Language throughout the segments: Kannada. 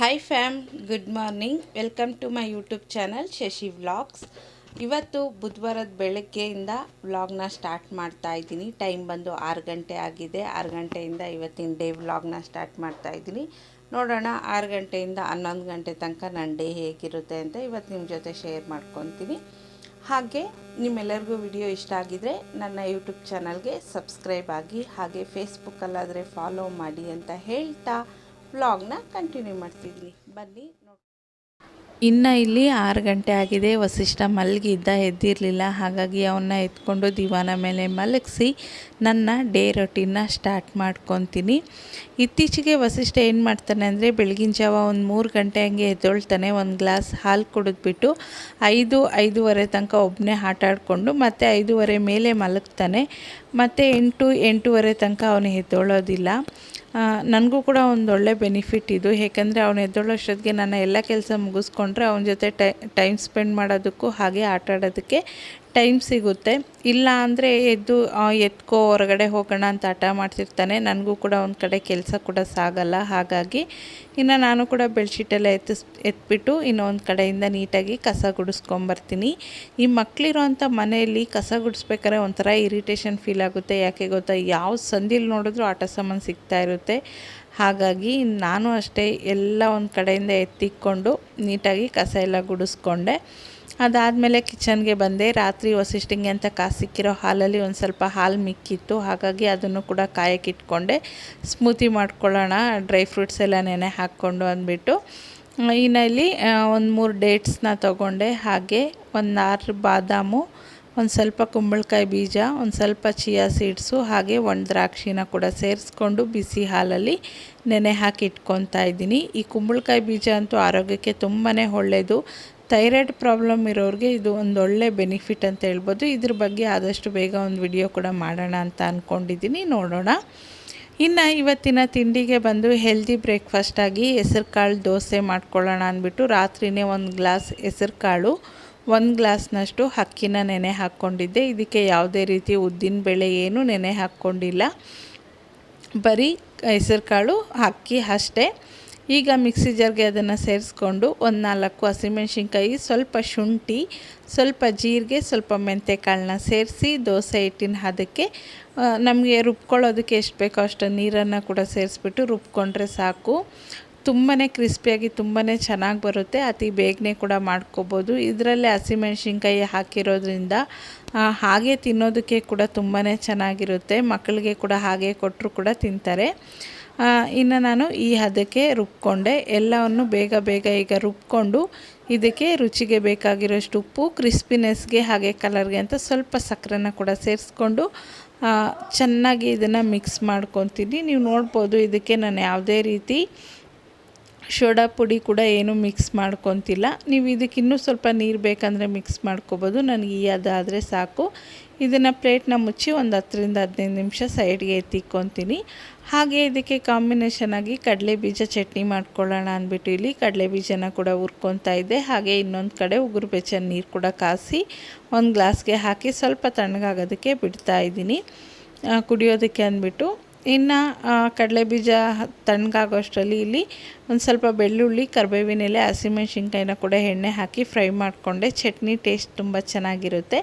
Hi fam good morning welcome to my YouTube channel Shashi vlogs ಇವತ್ತು ಬುಧವಾರದ ಬೆಳಗ್ಗೆಯಿಂದ ವ್ಲಾಗ್ನ ಸ್ಟಾರ್ಟ್ ಮಾಡ್ತಾ ಇದ್ದೀನಿ. ಟೈಮ್ ಬಂದು ಆರು ಗಂಟೆ ಆಗಿದೆ. ಆರು ಗಂಟೆಯಿಂದ ಇವತ್ತಿನ ಡೇ ವ್ಲಾಗ್ನ ಸ್ಟಾರ್ಟ್ ಮಾಡ್ತಾ ಇದ್ದೀನಿ. ನೋಡೋಣ, ಆರು ಗಂಟೆಯಿಂದ ಹನ್ನೊಂದು ಗಂಟೆ ತನಕ ನನ್ನ ಡೇ ಹೇಗಿರುತ್ತೆ ಅಂತ ಇವತ್ತು ನಿಮ್ಮ ಜೊತೆ ಶೇರ್ ಮಾಡ್ಕೊತೀನಿ. ಹಾಗೆ ನಿಮ್ಮೆಲ್ಲರಿಗೂ ವಿಡಿಯೋ ಇಷ್ಟ ಆಗಿದರೆ ನನ್ನ ಯೂಟ್ಯೂಬ್ ಚಾನಲ್ಗೆ ಸಬ್ಸ್ಕ್ರೈಬ್ ಆಗಿ, ಹಾಗೆ ಫೇಸ್ಬುಕ್ಕಲ್ಲಾದರೆ ಫಾಲೋ ಮಾಡಿ ಅಂತ ಹೇಳ್ತಾ ವ್ಲಾಗ್ನ ಕಂಟಿನ್ಯೂ ಮಾಡ್ತಿದ್ವಿ. ಬನ್ನಿ, ನೋಡಿ. ಇನ್ನು ಇಲ್ಲಿ ಆರು ಗಂಟೆ ಆಗಿದೆ. ವಸಿಷ್ಠ ಮಲಗಿದ್ದ, ಎದ್ದಿರಲಿಲ್ಲ. ಹಾಗಾಗಿ ಅವನ್ನ ಎತ್ಕೊಂಡು ದಿವಾನ ಮೇಲೆ ಮಲಗಿಸಿ ನನ್ನ ಡೇ ರೊಟೀನ್ನ ಸ್ಟಾರ್ಟ್ ಮಾಡ್ಕೊತೀನಿ. ಇತ್ತೀಚೆಗೆ ವಸಿಷ್ಠ ಏನು ಮಾಡ್ತಾನೆ ಅಂದರೆ, ಬೆಳಗಿನ ಜಾವ ಒಂದು ಮೂರು ಗಂಟೆ ಹಂಗೆ ಎದ್ದೊಳ್ತಾನೆ. ಒಂದು ಗ್ಲಾಸ್ ಹಾಲು ಕುಡಿದ್ಬಿಟ್ಟು ಐದು, ಐದೂವರೆ ತನಕ ಒಬ್ಬನೇ ಆಟ ಆಡಿಕೊಂಡು ಮತ್ತು ಐದೂವರೆ ಮೇಲೆ ಮಲಗ್ತಾನೆ. ಮತ್ತು ಎಂಟು, ಎಂಟೂವರೆ ತನಕ ಅವನು ಎದ್ದೊಳ್ಳೋದಿಲ್ಲ ನನಗೂ ಕೂಡ ಒಂದೊಳ್ಳೆ ಬೆನಿಫಿಟ್ ಇದು. ಏಕೆಂದರೆ ಅವನು ಎದ್ದೊಳ್ಳೋಷ್ಟೊತ್ತಿಗೆ ನನ್ನ ಎಲ್ಲ ಕೆಲಸ ಮುಗಿಸ್ಕೊಂಡ್ರೆ ಅವನ ಜೊತೆ ಟೈಮ್ ಸ್ಪೆಂಡ್ ಮಾಡೋದಕ್ಕೂ ಹಾಗೆ ಆಟ ಆಡೋದಕ್ಕೆ ಟೈಮ್ ಸಿಗುತ್ತೆ. ಇಲ್ಲ ಅಂದರೆ ಎದ್ದು ಎತ್ಕೋ, ಹೊರಗಡೆ ಹೋಗೋಣ ಅಂತ ಹಠ ಮಾಡ್ತಿರ್ತಾನೆ. ನನಗೂ ಕೂಡ ಒಂದು ಕಡೆ ಕೆಲಸ ಕೂಡ ಸಾಗಲ್ಲ. ಹಾಗಾಗಿ ಇನ್ನು ನಾನು ಕೂಡ ಬೆಡ್ಶೀಟೆಲ್ಲ ಎತ್ತಿಸ್ ಎತ್ಬಿಟ್ಟು ಇನ್ನೊಂದು ಕಡೆಯಿಂದ ನೀಟಾಗಿ ಕಸ ಗುಡಿಸ್ಕೊಂಬರ್ತೀನಿ. ಈ ಮಕ್ಕಳಿರೋಂಥ ಮನೆಯಲ್ಲಿ ಕಸ ಗುಡಿಸ್ಬೇಕಾದ್ರೆ ಒಂಥರ ಇರಿಟೇಷನ್ ಫೀಲ್ ಆಗುತ್ತೆ. ಯಾಕೆ ಗೊತ್ತಾ? ಯಾವ ಸಂದಿಲ್ ನೋಡಿದ್ರೂ ಆಟ ಸಾಮಾನು ಸಿಗ್ತಾ ಇರುತ್ತೆ. ಹಾಗಾಗಿ ನಾನು ಅಷ್ಟೇ ಎಲ್ಲ ಒಂದು ಕಡೆಯಿಂದ ಎತ್ತಿಕ್ಕೊಂಡು ನೀಟಾಗಿ ಕಸ ಎಲ್ಲ ಗುಡಿಸ್ಕೊಂಡೆ. ಅದಾದಮೇಲೆ ಕಿಚನ್ಗೆ ಬಂದೆ. ರಾತ್ರಿ ವಸಿಷ್ಠಿಂಗೆ ಅಂತ ಕಾಸಿಕ್ಕಿರೋ ಹಾಲಲ್ಲಿ ಒಂದು ಸ್ವಲ್ಪ ಹಾಲು ಮಿಕ್ಕಿತ್ತು. ಹಾಗಾಗಿ ಅದನ್ನು ಕೂಡ ಕಾಯಕ್ಕೆ ಇಟ್ಕೊಂಡೆ. ಸ್ಮೂತಿ ಮಾಡ್ಕೊಳ್ಳೋಣ, ಡ್ರೈ ಫ್ರೂಟ್ಸ್ ಎಲ್ಲ ನೆನೆ ಹಾಕ್ಕೊಂಡು ಅಂದ್ಬಿಟ್ಟು. ಇನ್ನು ಇಲ್ಲಿ ಒಂದು ಮೂರು ಡೇಟ್ಸ್ನ ತೊಗೊಂಡೆ. ಹಾಗೆ ಒಂದು ಆರು ಬಾದಾಮು ಒಂದು ಸ್ವಲ್ಪ ಕುಂಬಳಕಾಯಿ ಬೀಜ, ಒಂದು ಸ್ವಲ್ಪ ಚಿಯಾ ಸೀಡ್ಸು, ಹಾಗೆ ಒಂದು ದ್ರಾಕ್ಷಿನ ಕೂಡ ಸೇರಿಸ್ಕೊಂಡು ಬಿಸಿ ಹಾಲಲ್ಲಿ ನೆನೆ ಹಾಕಿ ಇಟ್ಕೊತಾ ಇದ್ದೀನಿ. ಈ ಕುಂಬಳಕಾಯಿ ಬೀಜ ಅಂತೂ ಆರೋಗ್ಯಕ್ಕೆ ತುಂಬಾ ಒಳ್ಳೆಯದು ಥೈರಾಯ್ಡ್ ಪ್ರಾಬ್ಲಮ್ ಇರೋರಿಗೆ ಇದು ಒಂದು ಒಳ್ಳೆ ಬೆನಿಫಿಟ್ ಅಂತ ಹೇಳ್ಬೋದು. ಇದ್ರ ಬಗ್ಗೆ ಆದಷ್ಟು ಬೇಗ ಒಂದು ವಿಡಿಯೋ ಕೂಡ ಮಾಡೋಣ ಅಂತ ಅಂದ್ಕೊಂಡಿದ್ದೀನಿ ನೋಡೋಣ. ಇನ್ನು ಇವತ್ತಿನ ತಿಂಡಿಗೆ ಬಂದು ಹೆಲ್ದಿ ಬ್ರೇಕ್ಫಾಸ್ಟಾಗಿ ಹೆಸರು ಕಾಳು ದೋಸೆ ಮಾಡ್ಕೊಳ್ಳೋಣ ಅಂದ್ಬಿಟ್ಟು ರಾತ್ರಿನೇ ಒಂದು ಗ್ಲಾಸ್ ಹೆಸರು ಕಾಳು ಒಂದು ಗ್ಲಾಸ್ನಷ್ಟು ಅಕ್ಕಿನ ನೆನೆ ಹಾಕ್ಕೊಂಡಿದ್ದೆ. ಇದಕ್ಕೆ ಯಾವುದೇ ರೀತಿ ಉದ್ದಿನ ಬೇಳೆ ಏನೂ ನೆನೆ ಹಾಕ್ಕೊಂಡಿಲ್ಲ. ಬರೀ ಹೆಸರು ಕಾಳು ಅಕ್ಕಿ ಅಷ್ಟೇ. ಈಗ ಮಿಕ್ಸಿ ಜಾರ್ಗೆ ಅದನ್ನು ಸೇರಿಸ್ಕೊಂಡು ಒಂದು ನಾಲ್ಕು ಹಸಿಮೆಣ್ಸಿನ್ಕಾಯಿ, ಸ್ವಲ್ಪ ಶುಂಠಿ, ಸ್ವಲ್ಪ ಜೀರಿಗೆ, ಸ್ವಲ್ಪ ಮೆಂತೆಕಾಳನ್ನ ಸೇರಿಸಿ ದೋಸೆ ಹಿಟ್ಟಿನ ಅದಕ್ಕೆ ನಮಗೆ ರುಬ್ಕೊಳ್ಳೋದಕ್ಕೆ ಎಷ್ಟು ಬೇಕೋ ಅಷ್ಟು ನೀರನ್ನು ಕೂಡ ಸೇರಿಸ್ಬಿಟ್ಟು ರುಬ್ಕೊಂಡ್ರೆ ಸಾಕು. ತುಂಬಾ ಕ್ರಿಸ್ಪಿಯಾಗಿ ತುಂಬಾ ಚೆನ್ನಾಗಿ ಬರುತ್ತೆ. ಅತಿ ಬೇಗನೆ ಕೂಡ ಮಾಡ್ಕೋಬೋದು. ಇದರಲ್ಲೇ ಹಸಿಮೆಣ್ಸಿನ್ಕಾಯಿ ಹಾಕಿರೋದ್ರಿಂದ ಹಾಗೆ ತಿನ್ನೋದಕ್ಕೆ ಕೂಡ ತುಂಬಾ ಚೆನ್ನಾಗಿರುತ್ತೆ. ಮಕ್ಕಳಿಗೆ ಕೂಡ ಹಾಗೆ ಕೊಟ್ಟರು ಕೂಡ ತಿಂತಾರೆ. ಇನ್ನು ನಾನು ಈ ಹದಕ್ಕೆ ರುಬ್ಕೊಂಡೆ. ಎಲ್ಲವನ್ನು ಬೇಗ ಬೇಗ ಈಗ ರುಬ್ಕೊಂಡು, ಇದಕ್ಕೆ ರುಚಿಗೆ ಬೇಕಾಗಿರೋಷ್ಟು ಉಪ್ಪು, ಕ್ರಿಸ್ಪಿನೆಸ್ಗೆ ಹಾಗೆ ಕಲರ್ಗೆ ಅಂತ ಸ್ವಲ್ಪ ಸಕ್ಕರೆನ ಕೂಡ ಸೇರಿಸ್ಕೊಂಡು ಚೆನ್ನಾಗಿ ಇದನ್ನು ಮಿಕ್ಸ್ ಮಾಡ್ಕೊತೀನಿ. ನೀವು ನೋಡ್ಬೋದು ಇದಕ್ಕೆ ನಾನು ಯಾವುದೇ ರೀತಿ ಸೋಡಾ ಪುಡಿ ಕೂಡ ಏನು ಮಿಕ್ಸ್ ಮಾಡ್ಕೊತಿಲ್ಲ. ನೀವು ಇದಕ್ಕೆ ಇನ್ನೂ ಸ್ವಲ್ಪ ನೀರು ಬೇಕಂದರೆ ಮಿಕ್ಸ್ ಮಾಡ್ಕೋಬೋದು. ನನಗೆ ಈ ಅದಾದರೆ ಸಾಕು. ಇದನ್ನು ಪ್ಲೇಟ್ನ ಮುಚ್ಚಿ ಒಂದು ಹತ್ತರಿಂದ ಹದಿನೈದು ನಿಮಿಷ ಸೈಡ್ಗೆ ಎತ್ತಿಕ್ಕೊತೀನಿ ಹಾಗೆ ಇದಕ್ಕೆ ಕಾಂಬಿನೇಷನ್ ಆಗಿ ಕಡಲೆ ಬೀಜ ಚಟ್ನಿ ಮಾಡ್ಕೊಳ್ಳೋಣ ಅಂದ್ಬಿಟ್ಟು ಇಲ್ಲಿ ಕಡಲೆ ಬೀಜನ ಕೂಡ ಹುರ್ಕೊತಾ ಇದ್ದೆ ಹಾಗೆ ಇನ್ನೊಂದು ಕಡೆ ಉಗುರು ಬೆಚ್ಚ ನೀರು ಕೂಡ ಕಾಸಿ ಒಂದು ಗ್ಲಾಸ್ಗೆ ಹಾಕಿ ಸ್ವಲ್ಪ ತಣ್ಣಗಾಗೋದಕ್ಕೆ ಬಿಡ್ತಾ ಇದ್ದೀನಿ. ಕುಡಿಯೋದಕ್ಕೆ ಅಂದ್ಬಿಟ್ಟು ಇನ್ನು ಕಡಲೆ ಬೀಜ ತಣ್ಣಗಾಗೋಷ್ಟರಲ್ಲಿ ಇಲ್ಲಿ ಒಂದು ಸ್ವಲ್ಪ ಬೆಳ್ಳುಳ್ಳಿ ಕರಿಬೇವಿನ ಎಲೆ ಹಸಿಮೆಣ್ಸಿನ್ಕಾಯಿನ ಕೂಡ ಎಣ್ಣೆ ಹಾಕಿ ಫ್ರೈ ಮಾಡಿಕೊಂಡೆ. ಚಟ್ನಿ ಟೇಸ್ಟ್ ತುಂಬ ಚೆನ್ನಾಗಿರುತ್ತೆ.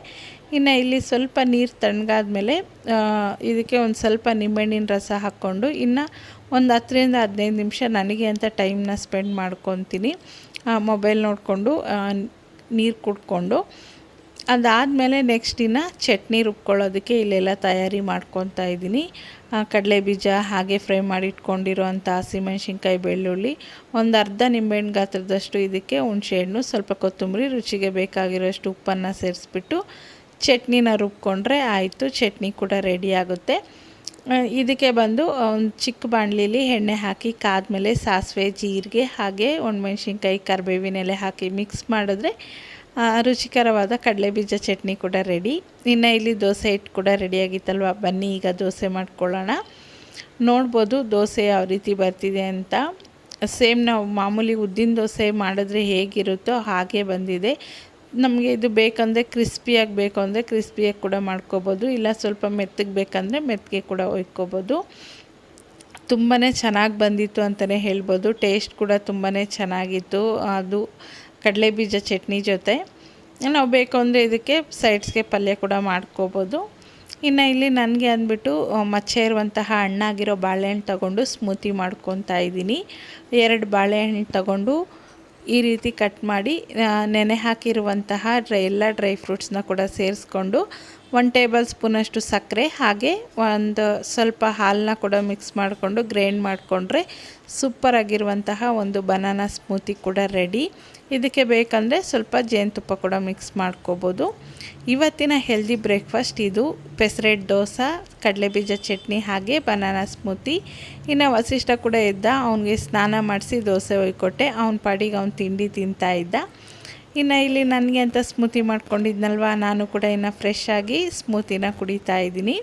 ಇನ್ನು ಇಲ್ಲಿ ಸ್ವಲ್ಪ ನೀರು ತಣ್ಣಗಾದ್ಮೇಲೆ ಇದಕ್ಕೆ ಒಂದು ಸ್ವಲ್ಪ ನಿಂಬೆಹಣ್ಣಿನ ರಸ ಹಾಕ್ಕೊಂಡು ಇನ್ನು ಒಂದು ಹತ್ತರಿಂದ ಹದಿನೈದು ನಿಮಿಷ ನನಗೆ ಅಂತ ಟೈಮ್ನ ಸ್ಪೆಂಡ್ ಮಾಡ್ಕೊತೀನಿ. ಮೊಬೈಲ್ ನೋಡಿಕೊಂಡು ನೀರು ಕುಡ್ಕೊಂಡು. ಅದಾದಮೇಲೆ ನೆಕ್ಸ್ಟ್ ದಿನ ಚಟ್ನಿ ರುಬ್ಕೊಳ್ಳೋದಕ್ಕೆ ಇಲ್ಲೆಲ್ಲ ತಯಾರಿ ಮಾಡ್ಕೊತಾ ಇದ್ದೀನಿ. ಕಡಲೆ ಬೀಜ ಹಾಗೆ ಫ್ರೈ ಮಾಡಿ ಇಟ್ಕೊಂಡಿರೋವಂಥ ಹಸಿಮೆಣ್ಸಿನ್ಕಾಯಿ ಬೆಳ್ಳುಳ್ಳಿ, ಒಂದು ಅರ್ಧ ನಿಂಬೆಹಣ್ಣು ಗಾತ್ರದಷ್ಟು ಇದಕ್ಕೆ ಹುಣಸೆಹಣ್ಣು, ಸ್ವಲ್ಪ ಕೊತ್ತಂಬರಿ, ರುಚಿಗೆ ಬೇಕಾಗಿರೋಷ್ಟು ಉಪ್ಪನ್ನು ಸೇರಿಸ್ಬಿಟ್ಟು ಚಟ್ನಿನ ರುಬ್ಕೊಂಡ್ರೆ ಆಯಿತು, ಚಟ್ನಿ ಕೂಡ ರೆಡಿ ಆಗುತ್ತೆ. ಇದಕ್ಕೆ ಬಂದು ಒಂದು ಚಿಕ್ಕ ಬಾಣಲಿಲಿ ಎಣ್ಣೆ ಹಾಕಿ ಕಾದ್ಮೇಲೆ ಸಾಸಿವೆ, ಜೀರಿಗೆ ಹಾಗೆ ಒಣಮೆಣ್ಸಿನ್ಕಾಯಿ ಕರಿಬೇವಿನೆಲೆ ಹಾಕಿ ಮಿಕ್ಸ್ ಮಾಡಿದ್ರೆ ರುಚಿಕರವಾದ ಕಡಲೆ ಬೀಜ ಚಟ್ನಿ ಕೂಡ ರೆಡಿ. ಇನ್ನು ಇಲ್ಲಿ ದೋಸೆ ಹಿಟ್ಟು ಕೂಡ ರೆಡಿಯಾಗಿತ್ತಲ್ವ ಬನ್ನಿ, ಈಗ ದೋಸೆ ಮಾಡ್ಕೊಳ್ಳೋಣ. ನೋಡ್ಬೋದು ದೋಸೆ ಯಾವ ರೀತಿ ಬರ್ತಿದೆ ಅಂತ. ಸೇಮ್ ನಾವು ಮಾಮೂಲಿ ಉದ್ದಿನ ದೋಸೆ ಮಾಡಿದ್ರೆ ಹೇಗಿರುತ್ತೋ ಹಾಗೆ ಬಂದಿದೆ. ನಮಗೆ ಇದು ಬೇಕಂದರೆ ಕ್ರಿಸ್ಪಿಯಾಗಿ ಬೇಕು ಅಂದರೆ ಕ್ರಿಸ್ಪಿಯಾಗಿ ಕೂಡ ಮಾಡ್ಕೋಬೋದು. ಇಲ್ಲ ಸ್ವಲ್ಪ ಮೆತ್ತಗೆ ಬೇಕಂದರೆ ಮೆತ್ತಗೆ ಕೂಡ ಒಯ್ಕೋಬೋದು. ತುಂಬಾ ಚೆನ್ನಾಗಿ ಬಂದಿತ್ತು ಅಂತಲೇ ಹೇಳ್ಬೋದು. ಟೇಸ್ಟ್ ಕೂಡ ತುಂಬಾ ಚೆನ್ನಾಗಿತ್ತು. ಅದು ಕಡಲೆ ಬೀಜ ಚಟ್ನಿ ಜೊತೆ. ನಾವು ಬೇಕು ಅಂದರೆ ಇದಕ್ಕೆ ಸೈಡ್ಸ್ಗೆ ಪಲ್ಯ ಕೂಡ ಮಾಡ್ಕೋಬೋದು. ಇನ್ನು ಇಲ್ಲಿ ನನಗೆ ಅಂದ್ಬಿಟ್ಟು ಮಚ್ಚೆ ಇರುವಂತಹ ಹಣ್ಣಾಗಿರೋ ಬಾಳೆಹಣ್ಣು ತಗೊಂಡು ಸ್ಮೂತಿ ಮಾಡ್ಕೊತಾ ಇದ್ದೀನಿ. ಎರಡು ಬಾಳೆಹಣ್ಣು ತಗೊಂಡು ಈ ರೀತಿ ಕಟ್ ಮಾಡಿ ನೆನೆ ಹಾಕಿರುವಂತಹ ಡ್ರೈ, ಎಲ್ಲ ಡ್ರೈ ಫ್ರೂಟ್ಸ್ನ ಕೂಡ ಸೇರಿಸ್ಕೊಂಡು ಒನ್ ಟೇಬಲ್ ಸ್ಪೂನಷ್ಟು ಸಕ್ಕರೆ, ಹಾಗೆ ಒಂದು ಸ್ವಲ್ಪ ಹಾಲನ್ನ ಕೂಡ ಮಿಕ್ಸ್ ಮಾಡಿಕೊಂಡು ಗ್ರೈಂಡ್ ಮಾಡಿಕೊಂಡ್ರೆ ಸೂಪರಾಗಿರುವಂತಹ ಒಂದು ಬನಾನಾ ಸ್ಮೂತಿ ಕೂಡ ರೆಡಿ ಇದಕ್ಕೆ ಬೇಕಂದರೆ ಸ್ವಲ್ಪ ಜೇನುತುಪ್ಪ ಕೂಡ ಮಿಕ್ಸ್ ಮಾಡ್ಕೋಬೋದು. ಇವತ್ತಿನ ಹೆಲ್ದಿ ಬ್ರೇಕ್ಫಾಸ್ಟ್ ಇದು ಪೆಸರೆಟ್ ದೋಸೆ, ಕಡಲೆಬೀಜ ಚಟ್ನಿ, ಹಾಗೆ ಬನಾನಾ ಸ್ಮೂತಿ ಇನ್ನು ವಸಿಷ್ಠ ಕೂಡ ಇದ್ದ, ಅವನಿಗೆ ಸ್ನಾನ ಮಾಡಿಸಿ ದೋಸೆ ಒಯ್ಕೊಟ್ಟೆ. ಅವನ ಪಾಡಿಗೆ ಅವ್ನು ತಿಂಡಿ ತಿಂತಾ ಇದ್ದ. ಇನ್ನು ಇಲ್ಲಿ ನನಗೆ ಅಂತ ಸ್ಮೂತಿ ಮಾಡ್ಕೊಂಡಿದ್ನಲ್ವ, ನಾನು ಕೂಡ ಇನ್ನು ಫ್ರೆಶ್ ಆಗಿ ಸ್ಮೂತಿನ ಕುಡಿತಾ ಇದ್ದೀನಿ.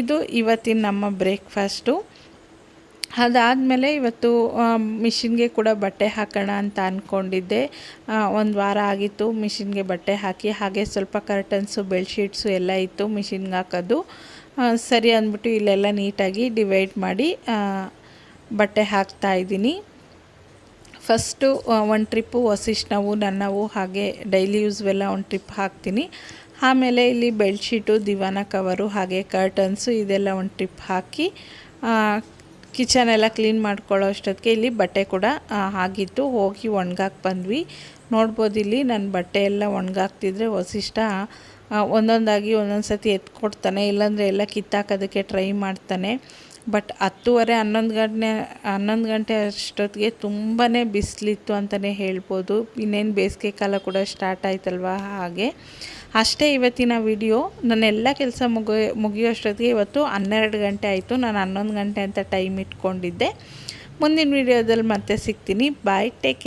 ಇದು ಇವತ್ತಿನ ನಮ್ಮ ಬ್ರೇಕ್ಫಾಸ್ಟು ಅದಾದಮೇಲೆ ಇವತ್ತು ಮಿಷಿನ್ಗೆ ಕೂಡ ಬಟ್ಟೆ ಹಾಕೋಣ ಅಂತ ಅಂದ್ಕೊಂಡಿದ್ದೆ ಒಂದು ವಾರ ಆಗಿತ್ತು ಮಿಷಿನ್ಗೆ ಬಟ್ಟೆ ಹಾಕಿ, ಹಾಗೆ ಸ್ವಲ್ಪ ಕರ್ಟನ್ಸು ಬೆಡ್ಶೀಟ್ಸು ಎಲ್ಲ ಇತ್ತು ಮಿಷಿನ್ಗೆ ಹಾಕೋದು. ಸರಿ ಅಂದ್ಬಿಟ್ಟು ಇಲ್ಲೆಲ್ಲ ನೀಟಾಗಿ ಡಿವೈಡ್ ಮಾಡಿ ಬಟ್ಟೆ ಹಾಕ್ತಾ ಇದ್ದೀನಿ. ಫಸ್ಟು ಒಂದು ಟ್ರಿಪ್ಪು ವಸಿಷ್ಠವು ನನ್ನವು ಹಾಗೆ ಡೈಲಿ ಯೂಸ್ವೆಲ್ಲ ಒಂದು ಟ್ರಿಪ್ ಹಾಕ್ತೀನಿ. ಆಮೇಲೆ ಇಲ್ಲಿ ಬೆಡ್ಶೀಟು ದಿವಾನ ಕವರು ಹಾಗೆ ಕರ್ಟನ್ಸು ಇದೆಲ್ಲ ಒಂದು ಟ್ರಿಪ್ ಹಾಕಿ ಕಿಚನ್ ಎಲ್ಲ ಕ್ಲೀನ್ ಮಾಡ್ಕೊಳ್ಳೋ ಅಷ್ಟೊತ್ತಿಗೆ ಇಲ್ಲಿ ಬಟ್ಟೆ ಕೂಡ ಆಗಿತ್ತು. ಹೋಗಿ ಒಣಗಾಕಿ ಬಂದ್ವಿ. ನೋಡ್ಬೋದು ಇಲ್ಲಿ ನನ್ನ ಬಟ್ಟೆ ಎಲ್ಲ ಒಣಗಾಕ್ತಿದ್ರೆ ವಸಿಷ್ಠ ಒಂದೊಂದಾಗಿ ಒಂದೊಂದು ಸತಿ ಎತ್ಕೊಡ್ತಾನೆ, ಇಲ್ಲಾಂದರೆ ಎಲ್ಲ ಕಿತ್ತಾಕೋದಕ್ಕೆ ಟ್ರೈ ಮಾಡ್ತಾನೆ. ಬಟ್ ಹತ್ತುವರೆ ಹನ್ನೊಂದು ಗಂಟೆ ಹನ್ನೊಂದು ಗಂಟೆ ಅಷ್ಟೊತ್ತಿಗೆ ತುಂಬಾ ಬಿಸಿಲಿತ್ತು ಅಂತಲೇ ಹೇಳ್ಬೋದು. ಇನ್ನೇನು ಬೇಸಿಗೆ ಕಾಲ ಕೂಡ ಸ್ಟಾರ್ಟ್ ಆಯ್ತಲ್ವ ಹಾಗೆ. ಅಷ್ಟೇ ಇವತ್ತಿನ ವಿಡಿಯೋ ನನ್ನೆಲ್ಲ ಕೆಲಸ ಮುಗಿ ಮುಗಿಯೋಷ್ಟೊತ್ತಿಗೆ ಇವತ್ತು ಹನ್ನೆರಡು ಗಂಟೆ ಆಯಿತು. ನಾನು ಹನ್ನೊಂದು ಗಂಟೆ ಅಂತ ಟೈಮ್ ಇಟ್ಕೊಂಡಿದ್ದೆ. ಮುಂದಿನ ವಿಡಿಯೋದಲ್ಲಿ ಮತ್ತೆ ಸಿಗ್ತೀನಿ. Bye take